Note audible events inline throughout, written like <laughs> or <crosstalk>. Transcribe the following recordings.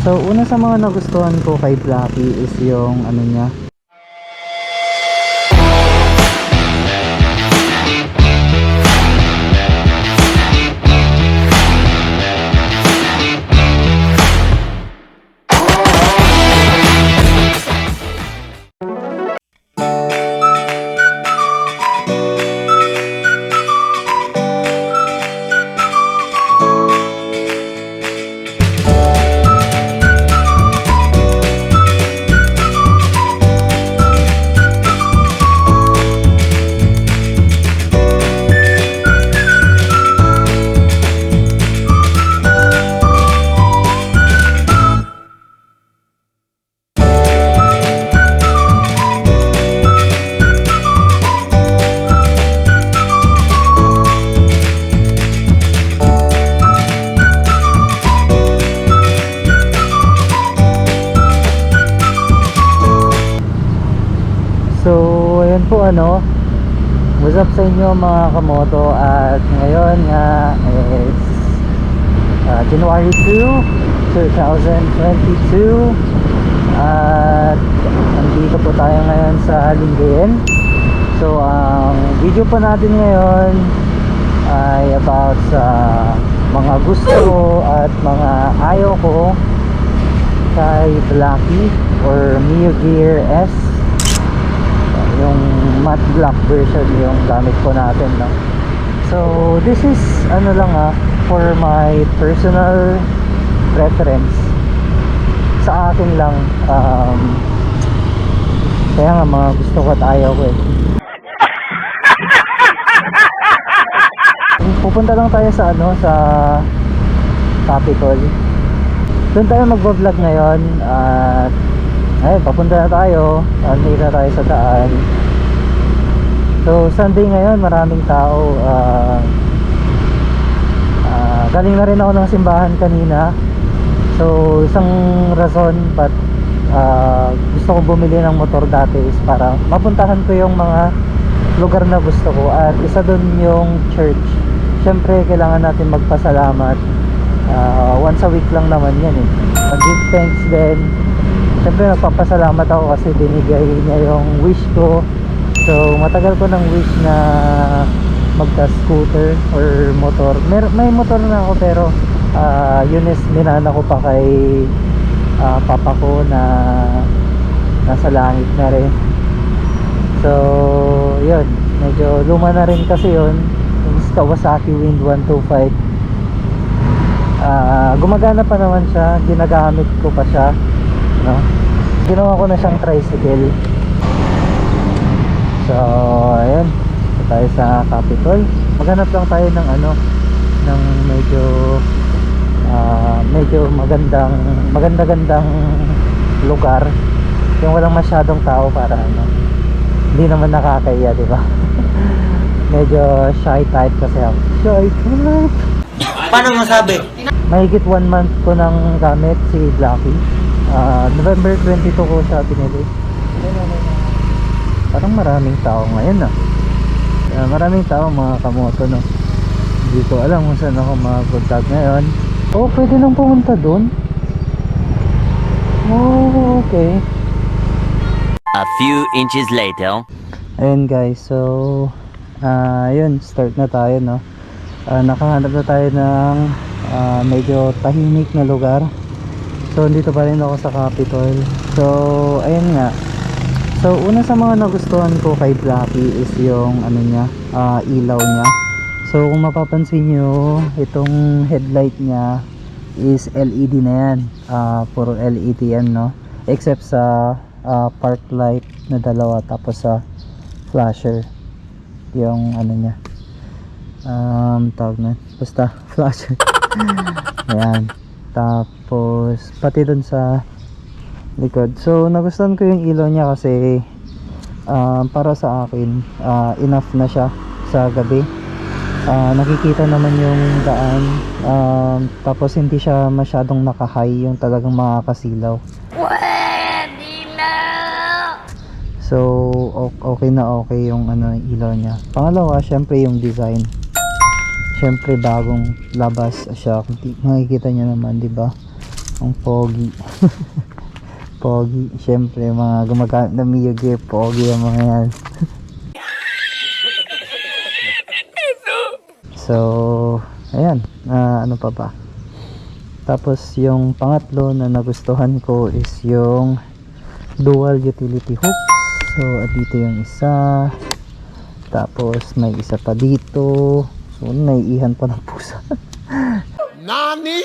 So, una sa mga nagustuhan ko kay Blacky is yung ano niya. Po ano. What's up sa inyo mga kamoto at ngayon nga is uh, January 2, 2022 at nandito po tayo ngayon sa Lingayen. So, ang video po natin ngayon ay about sa mga gusto ko at mga ayaw ko kay Blacky or Mio Gear S matte black version yung gamit ko natin no? so this is ano lang ah for my personal preference. Sa akin lang um, kaya nga mga gusto ko at ayaw ko eh. Pupunta lang tayo sa ano sa Capitol. Doon tayo magbablog ngayon at ayun papunta na tayo. Andito na tayo sa daan so Sunday ngayon maraming tao ah ah, galing na rin ako ng simbahan kanina. So isang rason but ah, gusto ko bumili ng motor dati is para mapuntahan ko yung mga lugar na gusto ko. At isa dun yung church. Syempre kailangan natin magpasalamat. Ah, once a week lang naman yan eh. Mag-give thanks din. Syempre nagpapasalamat ako kasi binigay niya yung wish ko so matagal ko ng wish na magka scooter or motor. Mer may motor na ako pero ah, yun is minana ko pa kay ah, papa ko na nasa langit na rin. So yun. Medyo luma na rin kasi yun. Yung Kawasaki Wind 125 Ah, gumagana pa naman siya. Ginagamit ko pa siya no? Ginawa ko na siyang tricycle so ayun Ito tayo sa Capitol. Maghanap lang tayo ng ano ng medyo ah, medyo magandang maganda-gandang lugar. Yung walang masyadong tao para ano. Hindi naman nakakaya di ba? <laughs> Medyo shy type kasi ako. Shy type! Paano masabi? Mahigit one month ko nang gamit si Blacky. Ah, November 22 ko siya binili. Parang maraming tao ngayon ah. Ah, maraming tao mga kamoto no. Hindi ko alam kung saan ako mag-vlog ngayon. Oh, pwede nang pumunta doon. Oh, okay. A few inches later. Ayun guys, so ah yun, start na tayo no. Ah, nakahanap na tayo ng ah, medyo tahimik na lugar. So dito pa rin ako sa Capitol. So ayun nga. So una sa mga nagustuhan ko kay Blacky is yung ano niya, ah, ilaw niya. So kung mapapansin nyo, itong headlight niya is LED na yan. Ah, puro LED yan no. Except sa ah, park light na dalawa tapos sa flasher yung ano niya um tawag na basta <laughs> flasher <laughs> ayan tapos pati dun sa likod so nagustuhan ko yung ilaw niya kasi um, para sa akin ah, enough na siya sa gabi Ah, nakikita naman yung daan um, tapos hindi siya masyadong naka-high yung talagang makakasilaw So, okay na okay yung ano, ilaw niya. Pangalawa, syempre yung design. Syempre bagong labas siya. Makikita niyo naman, 'di ba? Ang pogi. <laughs> pogi. Siyempre, mga gumagamit ng Mio Gear, pogi ang mga yan. <laughs> so, ayan. Ah, ano pa ba? Tapos, yung pangatlo na nagustuhan ko is yung dual utility hooks. So, at dito yung isa. Tapos, may isa pa dito. So, naiihan pa ng pusa. <laughs> Nani?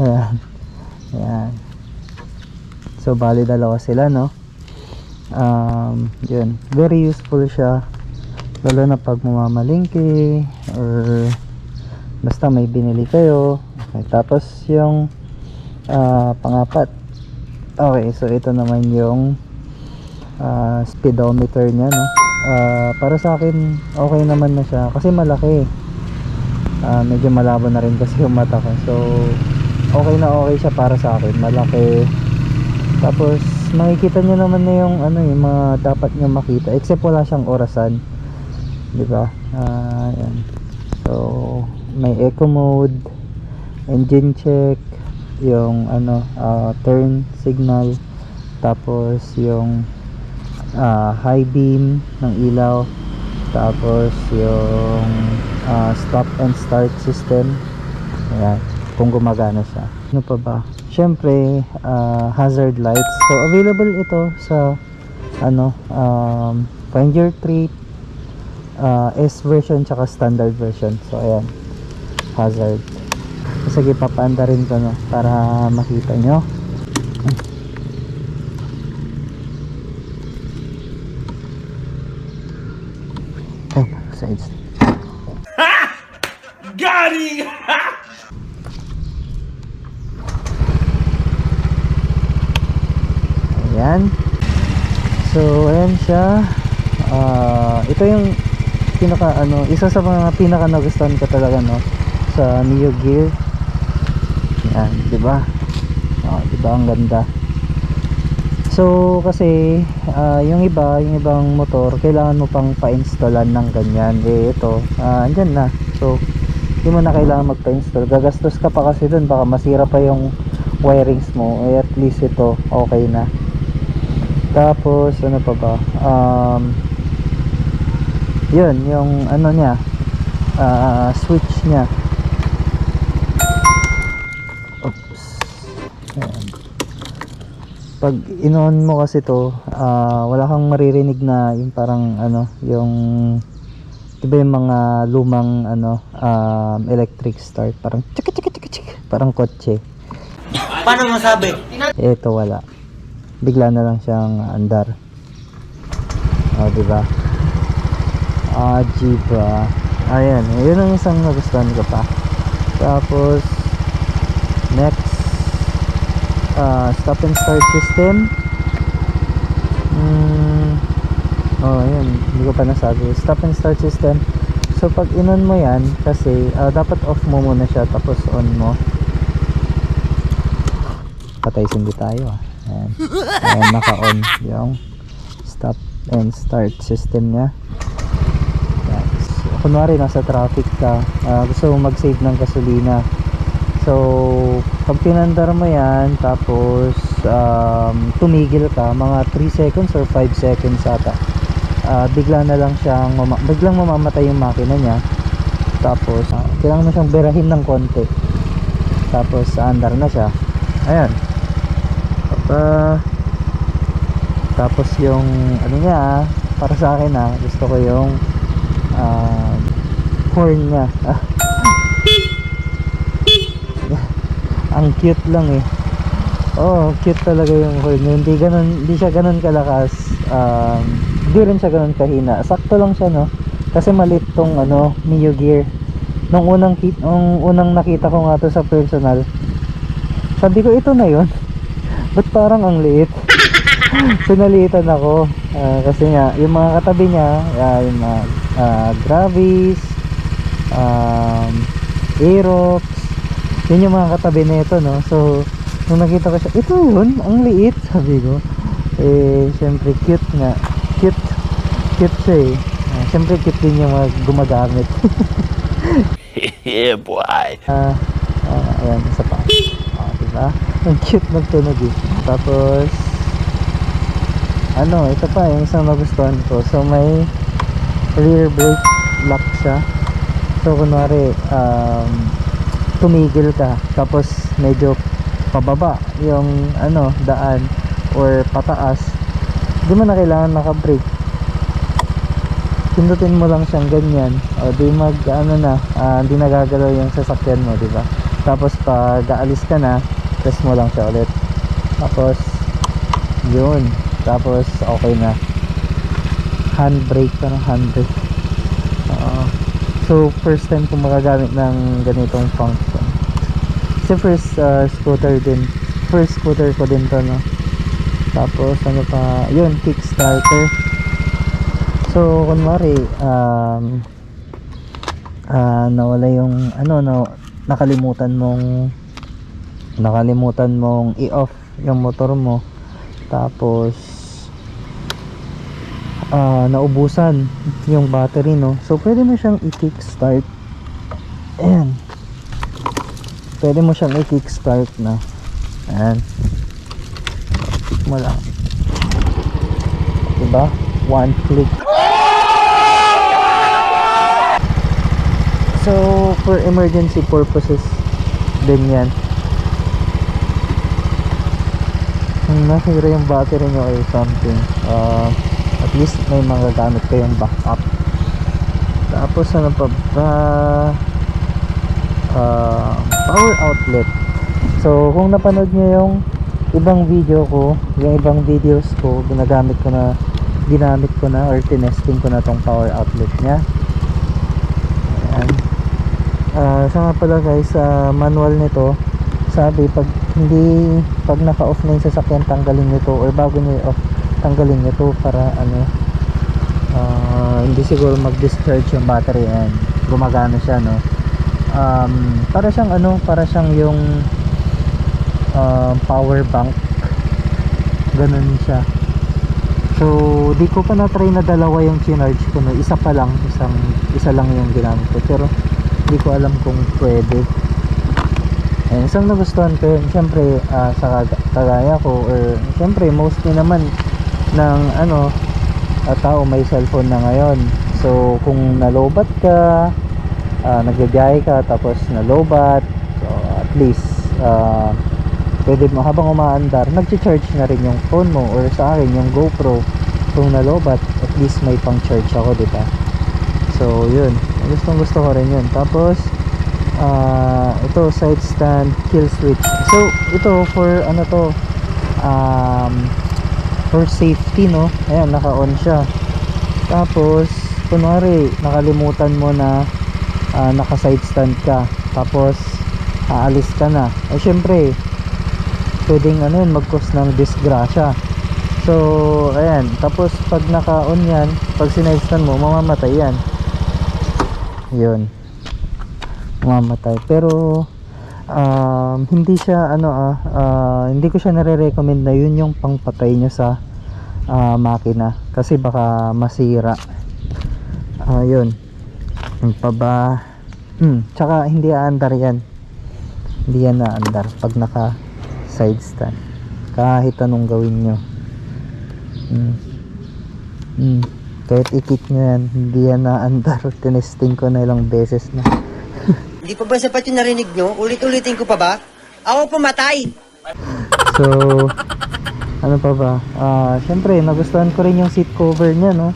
Ayan. Ayan. So, bali dalawa sila, no? Um, yun. Very useful siya. Lalo na pag mamamalingki or basta may binili kayo. Okay, tapos yung ah, pangapat. Okay, so ito naman yung ah, speedometer niya, no? Ah, para sa akin, okay naman na siya. Kasi malaki. Ah, medyo malabo na rin kasi yung mata ko. So, okay na okay siya para sa akin. Malaki. Tapos, makikita nyo naman na yung ano yung mga dapat nyo makita. Except wala siyang orasan. Di ba? Yan. So, may eco mode, engine check, yung ano, ah, turn signal, tapos yung ah, high beam ng ilaw, tapos yung ah, stop and start system. Ayan, kung gumagana siya. Ano pa ba? Siyempre, ah, hazard lights. So, available ito sa ano, um, find your ah, S version tsaka standard version. So, ayan, hazard. Sige, papaanda rin ko no, para makita nyo. Ay, sides. Ayan. So, ayan siya. Ah, ito yung pinaka ano, isa sa mga pinaka nagustuhan ko talaga no sa Neo Gear. Yan, 'di ba? Ah, 'di ba ang ganda. So, kasi ah, yung iba, yung ibang motor, kailangan mo pang pa-installan ng ganyan. Eh ito, ah, andyan na. So, hindi mo na kailangan magpa-install. Gagastos ka pa kasi dun, baka masira pa yung wirings mo. Eh at least ito, okay na. Tapos ano pa ba? Um yun, yung ano niya, ah, switch niya. Oops. Ayan. Pag inon mo kasi to, ah, wala kang maririnig na yung parang ano, yung diba yung mga lumang ano, um, electric start, parang chika chika chika chika, parang kotse. Paano masabi? Ito wala. Bigla na lang siyang andar. Oh, di ba? Ah, ba? Ayan, yun ang isang nagustuhan ko pa. Tapos next ah, stop and start system. Mm, oh, yun. Hindi ko pa nasabi. Stop and start system. So, pag inon mo yan, kasi ah, dapat off mo muna siya, tapos on mo patay sindi tayo ah. Ayan. Naka-on yung stop and start system niya. Ayan. So, kunwari nasa traffic ka, ah, gusto mo mag-save ng gasolina. So, pag pinandar mo yan, tapos um, tumigil ka, mga 3 seconds or 5 seconds ata. Ah, bigla na lang siyang, mama- biglang mamamatay yung makina niya. Tapos, ah, kailangan mo siyang berahin ng konti. Tapos, andar na siya. Ayan pa tapos yung ano niya para sa akin ah gusto ko yung um, horn niya. <laughs> Ang cute lang eh. Oh cute talaga yung horn niya. Hindi ganun hindi siya ganun kalakas um, hindi rin siya ganun kahina. Sakto lang siya no? Kasi maliit tong ano Mio Gear. Nung unang nung unang nakita ko nga to sa personal sabi ko ito na yon <laughs> Ba't parang ang liit? Sinalitan ako. Ah, kasi nga, yung mga katabi niya, ah, yung mga ah, Gravis, um, Aerox, yun yung mga katabi nito, no? So, nung nakita ko siya, ito yun, ang liit, <laughs> sabi ko. Eh, syempre, cute nga. Cute. Cute siya eh. Ah, syempre, cute din yung mga gumagamit. <laughs> yeah, boy. Ah, ah, ayan, isa pa. Ah, diba? Diba? Ang cute ng tunog eh. Tapos, ano, ito pa, yung isang nagustuhan ko. So, may rear brake lock siya. So, kunwari, um, tumigil ka. Tapos, medyo pababa yung, ano, daan or pataas. Di mo na kailangan naka-brake. Pindutin mo lang siyang ganyan. O, di mag, ano na, hindi nagagalaw yung sasakyan mo, di ba? Tapos, pag aalis ka na, press mo lang siya ulit. Tapos, yun. Tapos, okay na. Handbrake, parang handbrake. Oo. so, first time ko makagamit ng ganitong function. Kasi first uh, scooter din. First scooter ko din to, no? Tapos, ano pa, yun, kickstarter. So, kunwari, um, ah nawala yung, ano, no, nakalimutan mong, nakalimutan mong i-off yung motor mo. Tapos, ah naubusan yung battery, no? So, pwede mo siyang i-kickstart. Ayan. Pwede mo siyang i-kickstart na. Ayan. Click mo lang. Diba? One click. So, for emergency purposes din yan. Kung nasira yung battery nyo or something, uh, at least may mga gamit kayong backup. Tapos ano pa ba? Uh, power outlet. So, kung napanood nyo yung ibang video ko, yung ibang videos ko, ginagamit ko na ginamit ko na or tinesting ko na tong power outlet niya. Ayan. Ah, siya pala guys, sa manual nito, sabi pag hindi pag naka-off na yung sasakyan tanggalin nyo to or bago nyo i-off tanggalin nyo to para ano ah, hindi siguro mag-discharge yung battery and gumagana siya no? Um, para siyang ano para siyang yung ah, power bank. Ganun siya. So di ko pa na-try na dalawa yung chinarge ko no? Isa pa lang isang isa lang yung ginamit ko. Pero hindi ko alam kung pwede. Ayan, isang nagustuhan ko yun, syempre ah, sa kag- kagaya ko or syempre mostly naman ng ano ah, tao may cellphone na ngayon. So kung nalobat ka uh, nagbibiyahe ka tapos nalobat so at least ah, pwede mo habang umaandar nagchi-charge na rin yung phone mo or sa akin yung GoPro. Kung nalobat at least may pang charge ako di ba? So yun. Gustong gusto ko rin yun. Tapos ah ito side stand kill switch. So ito for ano to um, for safety no? Ayan naka on siya. Tapos kunwari nakalimutan mo na ah, naka side stand ka tapos aalis ka na. Eh syempre pwedeng ano yun mag cause ng disgrasya. So ayan tapos pag naka on yan pag sinide stand mo mamamatay yan. Yun. Mamatay pero um, hindi siya ano ah ah, hindi ko siya nare-recommend na yun yung pangpatay nyo sa ah, makina. Kasi baka masira. Ah yun pa ba? Hmm, tsaka hindi aandar yan. Hindi yan naandar pag naka side stand kahit anong gawin nyo hmm. Hmm. kahit ikik nyo yan hindi yan naandar <laughs> tinesting ko na ilang beses na Hindi pa ba sapat yung narinig nyo? Ulit-ulitin ko pa ba? Ako pumatay! So, ano pa ba? Ah, syempre, nagustuhan ko rin yung seat cover niya, no?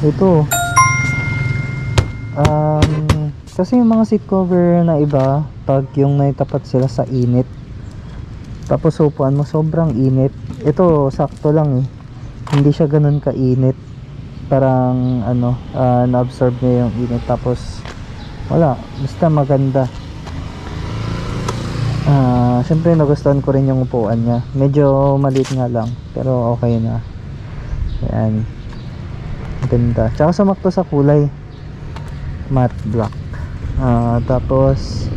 Ito. Um, kasi yung mga seat cover na iba, pag yung naitapat sila sa init, tapos upuan mo, sobrang init. Ito, sakto lang eh. Hindi siya ganun kainit. Parang, ano, ah, na-absorb niya yung init. Tapos, wala. Basta maganda. Ah, syempre nagustuhan ko rin yung upuan niya. Medyo maliit nga lang, pero okay na. Ayan. Ganda. Tsaka sumakto sa kulay. Matte black. Ah, tapos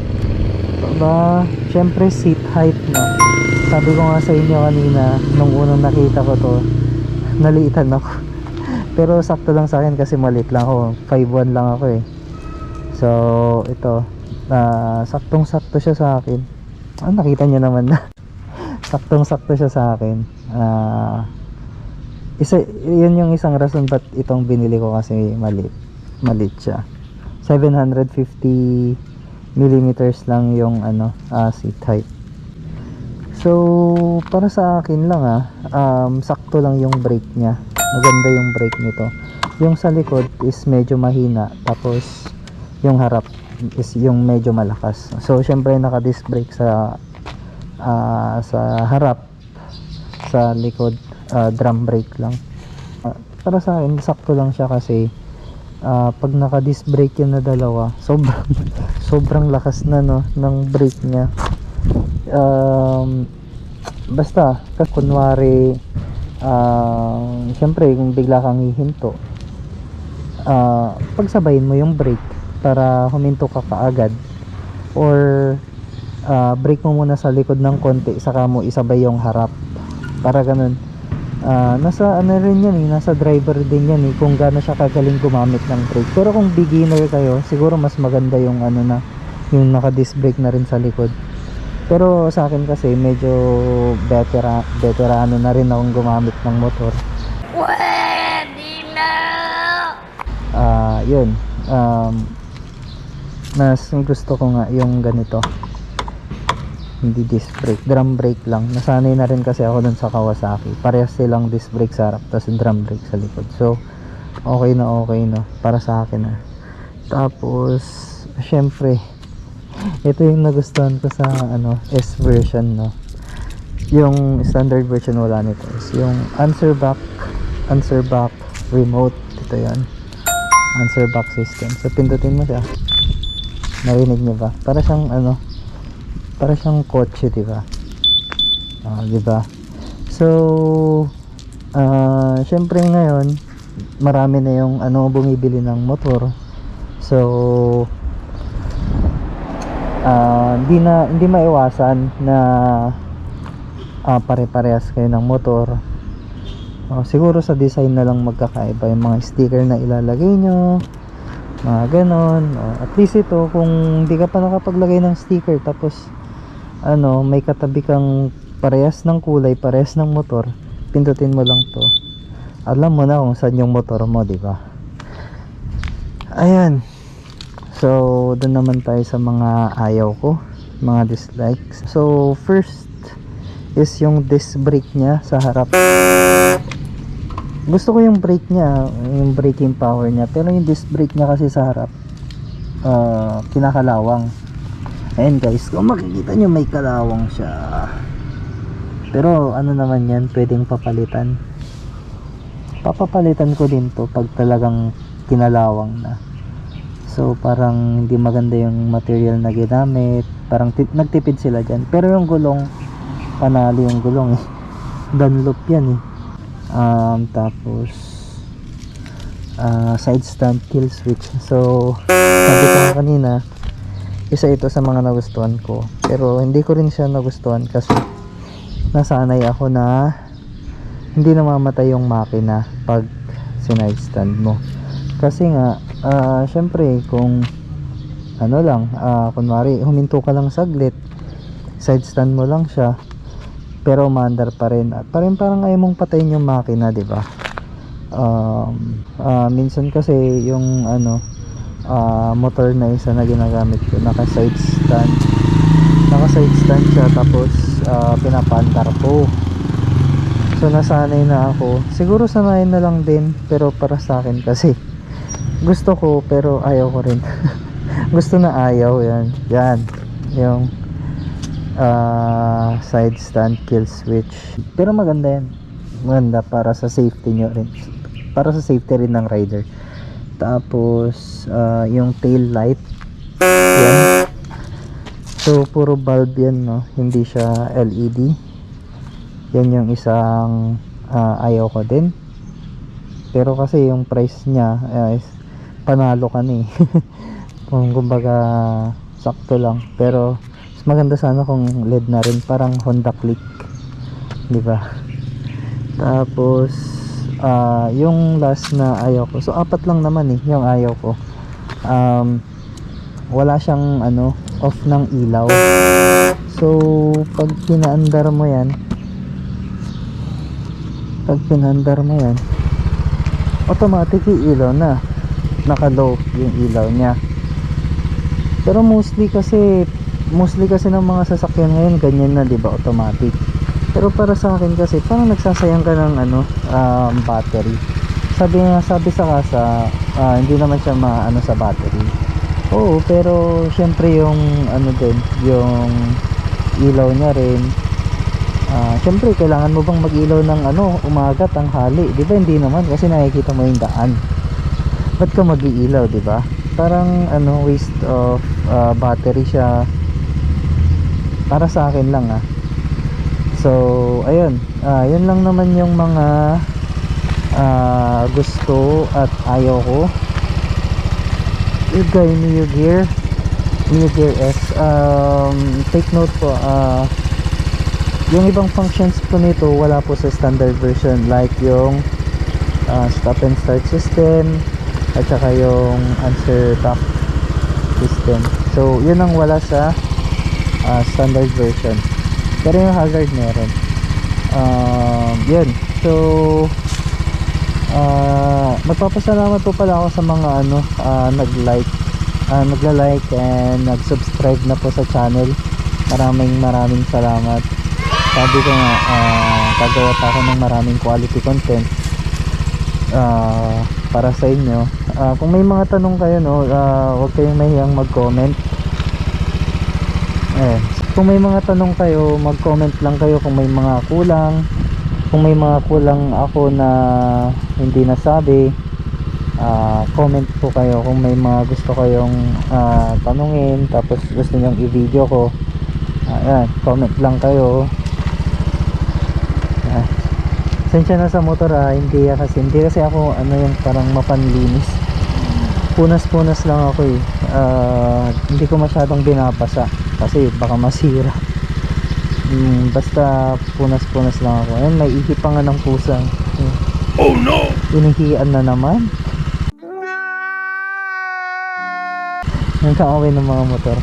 ba, syempre seat height na. Sabi ko nga sa inyo kanina nung unang nakita ko to, naliitan ako. <laughs> pero sakto lang sa akin kasi maliit lang ako. 5'1 lang ako eh. So, ito, na saktong-sakto siya sa akin. ah, nakita niyo naman na. <laughs> Saktong sakto siya sa akin. Ah isa yun yung isang rason ba't itong binili ko kasi maliit maliit siya. 750 millimeters lang yung ano ah, seat height. So para sa akin lang ah um, sakto lang yung brake niya. Maganda yung brake nito. Yung sa likod is medyo mahina. Tapos yung harap is yung medyo malakas. So syempre naka disc brake sa ah, sa harap. Sa likod ah, drum brake lang. Ah, para sa akin sakto lang siya kasi ah, pag naka disc brake yun na dalawa sobrang <laughs> sobrang lakas na no ng brake niya. Um, basta kunwari ah, syempre kung bigla kang hihinto ah, pagsabayin mo yung brake para huminto ka kaagad. Or ah, brake mo muna sa likod ng konti saka mo isabay yung harap. Para ganun. Ah, nasa ano rin yan eh, nasa driver din yan eh kung gaano siya kagaling gumamit ng brake. Pero kung beginner kayo siguro mas maganda yung ano na yung naka disc brake na rin sa likod. Pero sa akin kasi medyo vetera, veterano na rin akong gumamit ng motor. Ah yun. Um, mas gusto ko nga yung ganito. Hindi disc brake. Drum brake lang. Nasanay na rin kasi ako dun sa Kawasaki. Parehas silang disc brake sa harap tapos drum brake sa likod. So okay na okay no para sa akin na tapos syempre <laughs> ito yung nagustuhan ko sa ano S version no? Yung standard version wala nito is yung answer back answer back remote. Ito yan. Answer back system. So pindutin mo siya narinig niyo ba? Para siyang ano para siyang kotse di ba? Ah, di ba? So ah syempre ngayon marami na yung ano bumibili ng motor. So ah hindi na hindi maiwasan na ah, pare-parehas kayo ng motor. Oh, siguro sa design na lang magkakaiba yung mga sticker na ilalagay nyo mga ganon. Oh, at least ito kung hindi ka pa nakapaglagay ng sticker tapos ano may katabi kang parehas ng kulay parehas ng motor pindutin mo lang to. Alam mo na kung saan yung motor mo di ba? Ayan. So doon naman tayo sa mga ayaw ko mga dislikes. So first is yung disc brake nya sa harap gusto ko yung brake niya, yung braking power niya. Pero yung disc brake niya kasi sa harap, ah, kinakalawang. Ayan guys, kung makikita nyo may kalawang siya. Pero ano naman yan, pwedeng papalitan. Papapalitan ko din to pag talagang kinalawang na. So parang hindi maganda yung material na ginamit. Parang ti- nagtipid sila dyan. Pero yung gulong, panalo yung gulong eh. <laughs> Dunlop yan eh um, tapos ah, side stand kill switch. So sabi ko kanina isa ito sa mga nagustuhan ko. Pero hindi ko rin siya nagustuhan kasi nasanay ako na hindi namamatay yung makina pag sinide stand mo. Kasi nga ah, syempre kung ano lang ah, kunwari huminto ka lang saglit side stand mo lang siya pero umaandar pa rin. At parang parang ayaw mong patayin yung makina di ba? Um, ah, minsan kasi yung ano ah, motor na isa na ginagamit ko naka side stand. Naka side stand siya tapos ah, pinapaandar ko. So nasanay na ako. Siguro sanayin na lang din pero para sa akin kasi. Gusto ko pero ayaw ko rin. <laughs> Gusto na ayaw yan. Yan. Yung ah, side stand kill switch. Pero maganda yan. Maganda para sa safety nyo rin. Para sa safety rin ng rider. Tapos ah, yung tail light. Yan. So puro bulb yan no? Hindi siya LED yan yung isang ah, ayaw ko din. Pero kasi yung price niya ah, is panalo ka na eh. <laughs> Kung kumbaga sakto lang. Pero maganda sana kung LED na rin. Parang Honda Click. Di ba? Tapos ah, yung last na ayaw ko. So apat lang naman eh yung ayaw ko. Um, wala siyang ano off ng ilaw. So, pag pinaandar mo yan, pag pinaandar mo yan, automatic ilaw na. Naka-low yung ilaw niya. Pero mostly kasi, mostly kasi ng mga sasakyan ngayon, ganyan na, di ba, automatic. Pero para sa akin kasi, parang nagsasayang ka ng ano, um, battery. Sabi nga, sabi sa kasa, ah, hindi naman siya maano sa battery. Oo, pero syempre yung ano din, yung ilaw niya rin. Ah, syempre kailangan mo bang mag-ilaw ng ano, umaga, tanghali, 'di ba? Hindi naman kasi nakikita mo yung daan. Ba't ka mag-iilaw, 'di ba? Parang ano, waste of ah, battery siya. Para sa akin lang ah. So, ayun. Ah, yun lang naman yung mga ah, gusto at ayaw ko yung guy Neo Gear. Neo Gear S. Um, take note po ah, yung ibang functions po nito wala po sa standard version. Like yung ah, stop and start system at saka yung answer back system. So yun ang wala sa ah, standard version pero yung hazard meron um, yun so Ah, magpapasalamat po pala ako sa mga ano, ah, nag-like, ah, nagla-like and nag-subscribe na po sa channel. Maraming maraming salamat. Sabi ko nga, ah, gagawa pa ako ng maraming quality content ah, para sa inyo. Ah, kung may mga tanong kayo, no, ah, huwag kayong mahiyang mag-comment. Eh, kung may mga tanong kayo, mag-comment lang kayo kung may mga kulang. Kung may mga kulang ako na hindi nasabi ah, comment po kayo. Kung may mga gusto kayong ah, tanungin tapos gusto nyong i-video ko ayan comment lang kayo. Ah, sensya na sa motor ah hindi ah, kasi hindi kasi ako ano yung parang mapanlinis punas punas lang ako eh Ah, hindi ko masyadong binabasa kasi baka masira Hmm, basta punas-punas lang ako. Ayun, may ihip pa nga ng pusa. Oh no! Inihian na naman. Yung kaaway ng mga motor.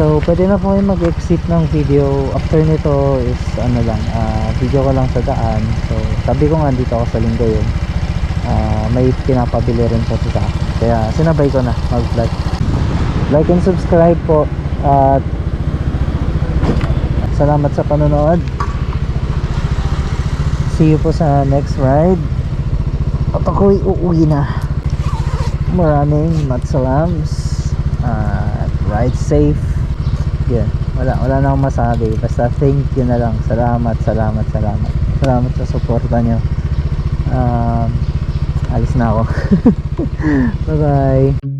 So, pwede na po kayo mag-exit ng video. After nito is, ano lang, ah, video ko lang sa daan. So, sabi ko nga dito ako sa linggo yun. Ah, may pinapabili rin po sa akin. Kaya, sinabay ko na mag-vlog. Like and subscribe po. At, salamat sa panonood. See you po sa next ride. At ako'y uuwi na. Maraming matsalams. At ride safe. Yun. Wala, wala na akong masabi. Basta thank you na lang. Salamat, salamat, salamat. Salamat sa suporta nyo. Um, alis na ako. <laughs> Bye-bye.